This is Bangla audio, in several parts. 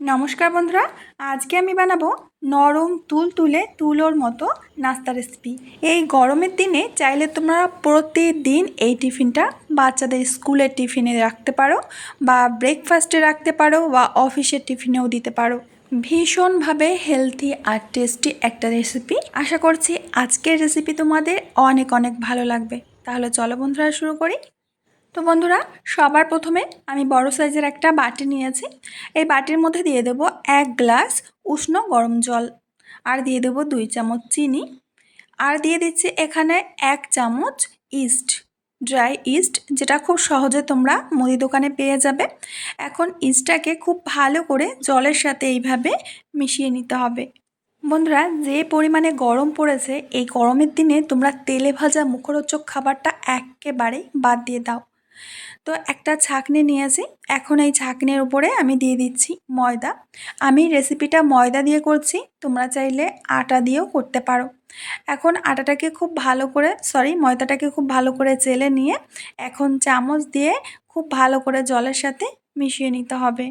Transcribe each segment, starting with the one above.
নমস্কার বন্ধুরা, আজকে আমি বানাবো নরম তুল তুলে তুলোর মতো নাস্তা রেসিপি এই গরমের দিনে চাইলে তোমরা প্রতিদিন এই টিফিনটা বাচ্চাদের স্কুলের টিফিনে রাখতে পারো বা ব্রেকফাস্টে রাখতে পারো বা অফিসের টিফিনেও দিতে পারো। ভীষণভাবে হেলথি আর টেস্টি একটা রেসিপি আশা করছি আজকের রেসিপি তোমাদের অনেক অনেক ভালো লাগবে। তাহলে চলো বন্ধুরা, শুরু করি। তো বন্ধুরা, সবার প্রথমে আমি বড় সাইজের একটা বাটি নিয়েছি। এই বাটির মধ্যে দিয়ে দেব এক গ্লাস উষ্ণ গরম জল আর দিয়ে দেব দুই চামচ চিনি আর দিয়ে দিচ্ছি এখানে এক চামচ ইস্ট, ড্রাই ইস্ট, যেটা খুব সহজে তোমরা মুদি দোকানে পেয়ে যাবে। এখন ইস্টটাকে খুব ভালো করে জলের সাথে এইভাবে মিশিয়ে নিতে হবে। বন্ধুরা, যে পরিমাণে গরম পড়েছে, এই গরমের দিনে তোমরা তেলে ভাজা মুখরোচক খাবারটা একেবারেই বাদ দিয়ে দাও। তো একটা ছাঁকনি নিয়েছি এখন এই ছাঁকনির উপরে আমি দিয়ে দিচ্ছি ময়দা। আমি রেসিপিটা ময়দা দিয়ে করছি, তোমরা চাইলে আটা দিয়েও করতে পারো। এখন আটাটাকে খুব ভালো করে সরি ময়দাটাকে খুব ভালো করে চেলে নিয়ে এখন চামচ দিয়ে খুব ভালো করে জলের সাথে মিশিয়ে নিতে হবে।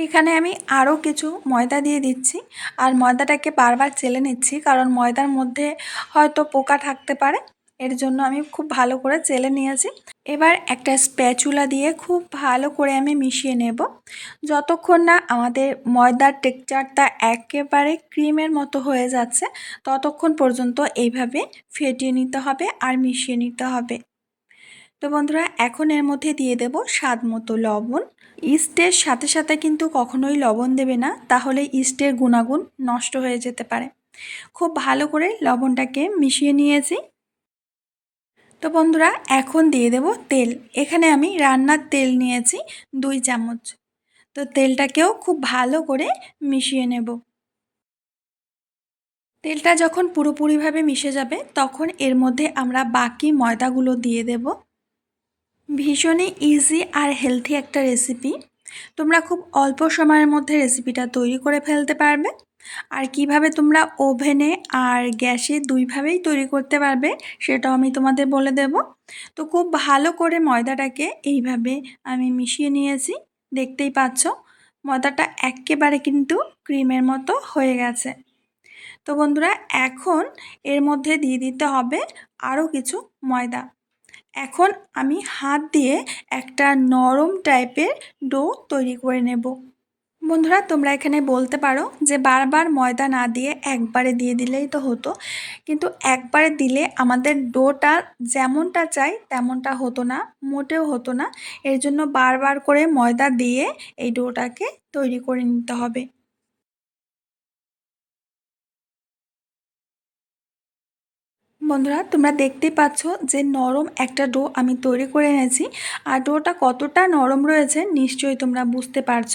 এখানে আমি আরও কিছু ময়দা দিয়ে দিচ্ছি। আর ময়দাটাকে বারবার চেলে নিচ্ছি, কারণ ময়দার মধ্যে হয়তো পোকা থাকতে পারে। এর জন্য আমি খুব ভালো করে চেলে নিয়েছি। এবার একটা স্প্যাচুলা দিয়ে খুব ভালো করে আমি মিশিয়ে নেব। যতক্ষণ না আমাদের ময়দার টেক্সচারটা একেবারে ক্রিমের মতো হয়ে যাচ্ছে, ততক্ষণ পর্যন্ত এইভাবে ফেটিয়ে নিতে হবে আর মিশিয়ে নিতে হবে। তো বন্ধুরা, এখন এর মধ্যে দিয়ে দেব স্বাদ মতো লবণ। ইস্টের সাথে সাথে কিন্তু কখনোই লবণ দেবে না, তাহলে ইস্টের গুণাগুণ নষ্ট হয়ে যেতে পারে। খুব ভালো করে লবণটাকে মিশিয়ে নিয়েছি। তো বন্ধুরা, এখন দিয়ে দেব তেল। এখানে আমি রান্নার তেল নিয়েছি দুই চামচ। তো তেলটাকেও খুব ভালো করে মিশিয়ে নেব। তেলটা যখন পুরোপুরিভাবে মিশে যাবে, তখন এর মধ্যে আমরা বাকি ময়দাগুলো দিয়ে দেব। ভীষণই ইজি আর হেলথি একটা রেসিপি তোমরা খুব অল্প সময়ের মধ্যে রেসিপিটা তৈরি করে ফেলতে পারবে। আর কীভাবে তোমরা ওভেনে আর গ্যাসে দুইভাবেই তৈরি করতে পারবে সেটাও আমি তোমাদের বলে দেব। তো খুব ভালো করে ময়দাটাকে এইভাবে আমি মিশিয়ে নিয়েছি, দেখতেই পাচ্ছ? ময়দাটা একেবারে কিন্তু ক্রিমের মতো হয়ে গেছে। তো বন্ধুরা, এখন এর মধ্যে দিয়ে দিতে হবে আরও কিছু ময়দা। এখন আমি হাত দিয়ে একটা নরম টাইপের ডো তৈরি করে নেব। বন্ধুরা, তোমরা এখানে বলতে পারো যে বারবার ময়দা না দিয়ে একবারে দিয়ে দিলেই তো হতো। কিন্তু একবারে দিলে আমাদের ডোটা যেমনটা চাই তেমনটা হতো না, মোটেও হতো না। এর জন্য বারবার করে ময়দা দিয়ে এই ডোটাকে তৈরি করে নিতে হবে। বন্ধুরা, তোমরা দেখতে পাচ্ছ যে নরম একটা ডো আমি তৈরি করে এনেছি। আর ডোটা কতটা নরম রয়েছে নিশ্চয়ই তোমরা বুঝতে পারছ।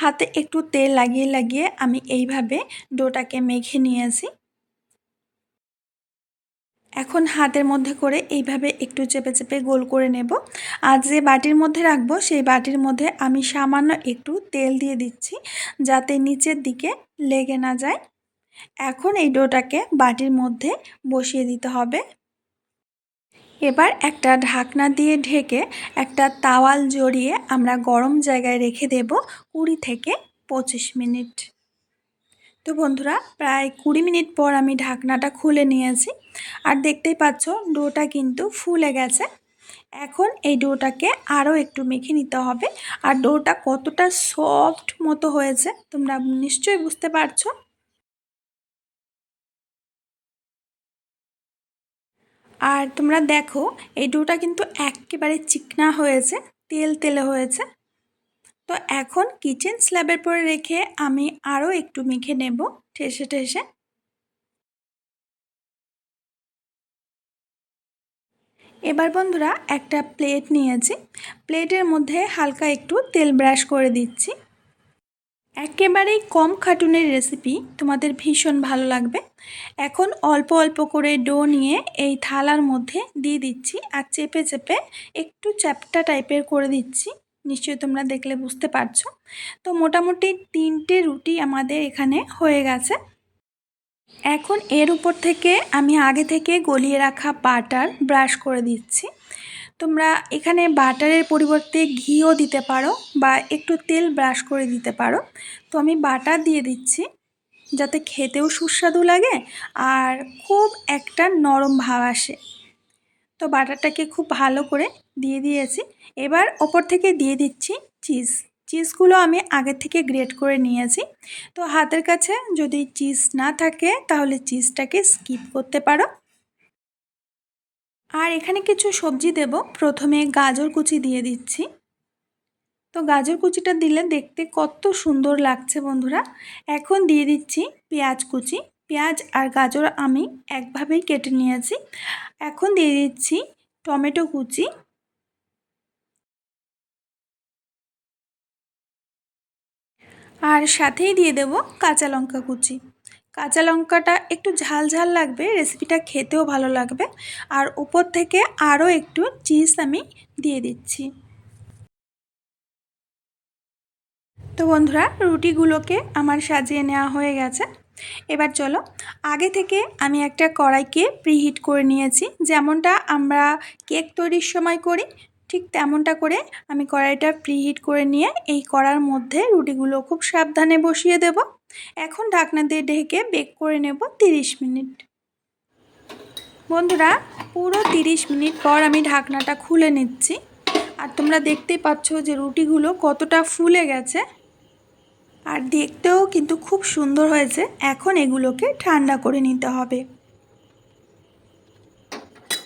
হাতে একটু তেল লাগিয়ে লাগিয়ে আমি এইভাবে ডোটাকে মেখে নিয়েছি। এখন হাতের মধ্যে করে এইভাবে একটু চেপে চেপে গোল করে নেব। আর যে বাটির মধ্যে রাখব, সেই বাটির মধ্যে আমি সামান্য একটু তেল দিয়ে দিচ্ছি যাতে নিচের দিকে লেগে না যায়। এখন এই ডোটাকে বাটির মধ্যে বসিয়ে দিতে হবে। এবার একটা ঢাকনা দিয়ে ঢেকে একটা তাওয়াল জড়িয়ে আমরা গরম জায়গায় রেখে দেব কুড়ি থেকে পঁচিশ মিনিট। তো বন্ধুরা, প্রায় কুড়ি মিনিট পর আমি ঢাকনাটা খুলে নিয়েছি। আর দেখতেই পাচ্ছ, ডোটা কিন্তু ফুলে গেছে। এখন এই ডোটাকে আরও একটু মেখে নিতে হবে। আর ডোটা কতটা সফট মতো হয়েছে, তোমরা নিশ্চয়ই বুঝতে পারছ। আর তোমরা দেখো, এই ডোটা কিন্তু একেবারে চিকনা হয়েছে, তেল তেলে হয়েছে। তো এখন কিচেন স্ল্যাবের পরে রেখে আমি আরও একটু মেখে নেব, ঠেসে ঠেসে। এবার বন্ধুরা একটা প্লেট নিয়েছি। প্লেটের মধ্যে হালকা একটু তেল ব্রাশ করে দিচ্ছি। একেবারেই কম খাটুনের রেসিপি তোমাদের ভীষণ ভালো লাগবে। এখন অল্প অল্প করে ডো নিয়ে এই থালার মধ্যে দিয়ে দিচ্ছি আর চেপে চেপে একটু চ্যাপটা টাইপের করে দিচ্ছি। নিশ্চয়ই তোমরা দেখলে বুঝতে পারছ। তো মোটামুটি তিনটে রুটি আমাদের এখানে হয়ে গেছে। এখন এর উপর থেকে আমি আগে থেকে গলিয়ে রাখা বাটার ব্রাশ করে দিচ্ছি। তোমরা এখানে বাটারের পরিবর্তে ঘিও দিতে পারো বা একটু তেল ব্রাশ করে দিতে পারো। তো আমি বাটার দিয়ে দিচ্ছি, যাতে খেতেও সুস্বাদু লাগে আর খুব একটা নরম ভাব আসে। তো বাটারটাকে খুব ভালো করে দিয়ে দিয়েছি। এবার ওপর থেকে দিয়ে দিচ্ছি চিজ। চিজগুলো আমি আগে থেকে গ্রেট করে নিয়েছি। তো হাতের কাছে যদি চিজ না থাকে, তাহলে চিজটাকে স্কিপ করতে পারো। আর এখানে কিছু সবজি দেব। প্রথমে গাজর কুচি দিয়ে দিচ্ছি। তো গাজর কুচিটা দিলে দেখতে কত সুন্দর লাগছে বন্ধুরা। এখন দিয়ে দিচ্ছি পেঁয়াজ কুচি। পেঁয়াজ আর গাজর আমি একভাবেই কেটে নিয়েছি। এখন দিয়ে দিচ্ছি টমেটো কুচি। আর সাথেই দিয়ে দেব কাঁচা লঙ্কা কুচি। কাঁচা লঙ্কাটা একটু ঝাল ঝাল লাগবে রেসিপিটা খেতেও ভালো লাগবে। আর উপর থেকে আরও একটু চিজ আমি দিয়ে দিচ্ছি। তো বন্ধুরা, রুটিগুলোকে আমার সাজিয়ে নেওয়া হয়ে গেছে। এবার চলো, আগে থেকে আমি একটা কড়াইকে প্রিহিট করে নিয়েছি। যেমনটা আমরা কেক তৈরির সময় করি ঠিক তেমনটা করে আমি কড়াইটা প্রিহিট করে নিয়ে এই কড়ার মধ্যে রুটিগুলো খুব সাবধানে বসিয়ে দেব। এখন ঢাকনা দিয়ে ঢেকে বেক করে নেব তিরিশ মিনিট। বন্ধুরা, পুরো তিরিশ মিনিট পর আমি ঢাকনাটা খুলে নিচ্ছি। আর তোমরা দেখতেই পাচ্ছ যে রুটিগুলো কতটা ফুলে গেছে। আর দেখতেও কিন্তু খুব সুন্দর হয়েছে। এখন এগুলোকে ঠান্ডা করে নিতে হবে।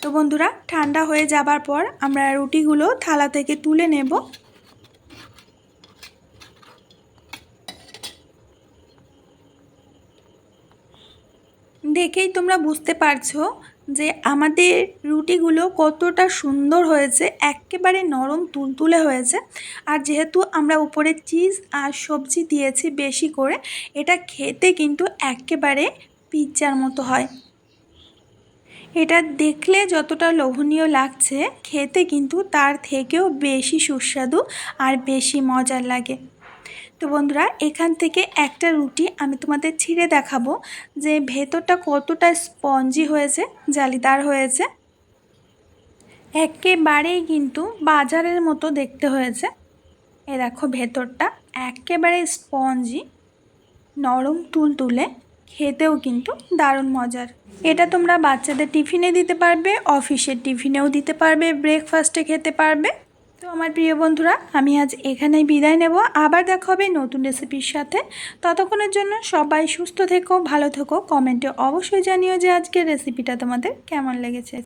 তো বন্ধুরা, ঠান্ডা হয়ে যাবার পর আমরা রুটিগুলো থালা থেকে তুলে নেব। দেখেই তোমরা বুঝতে পারছ যে আমাদের রুটিগুলো কতটা সুন্দর হয়েছে, একেবারে নরম তুলতুলে হয়েছে। আর যেহেতু আমরা উপরে চিজ আর সবজি দিয়েছি বেশি করে, এটা খেতে কিন্তু একেবারে পিৎজার মতো হয়। এটা দেখলে যতটা লোভনীয় লাগছে, খেতে কিন্তু তার থেকেও বেশি সুস্বাদু আর বেশি মজার লাগে। তো বন্ধুরা, এখান থেকে একটা রুটি আমি তোমাদের ছিঁড়ে দেখাবো যে ভেতরটা কতটা স্পঞ্জি হয়েছে, জালিদার হয়েছে। একেবারেই কিন্তু বাজারের মতো দেখতে হয়েছে। এ দেখো ভেতরটা, একেবারে স্পঞ্জি, নরম তুল তুলে খেতেও কিন্তু দারুণ মজার। এটা তোমরা বাচ্চাদের টিফিনে দিতে পারবে, অফিসের টিফিনেও দিতে পারবে ব্রেকফাস্টে খেতে পারবে। তো আমার প্রিয় বন্ধুরা, আমি আজ এখানেই বিদায় নেব। আবার দেখা হবে নতুন রেসিপির সাথে। ততক্ষণের জন্য সবাই সুস্থ থেকো, ভালো থেকো। কমেন্টে অবশ্যই জানিও যে আজকের রেসিপিটা তোমাদের কেমন লেগেছে।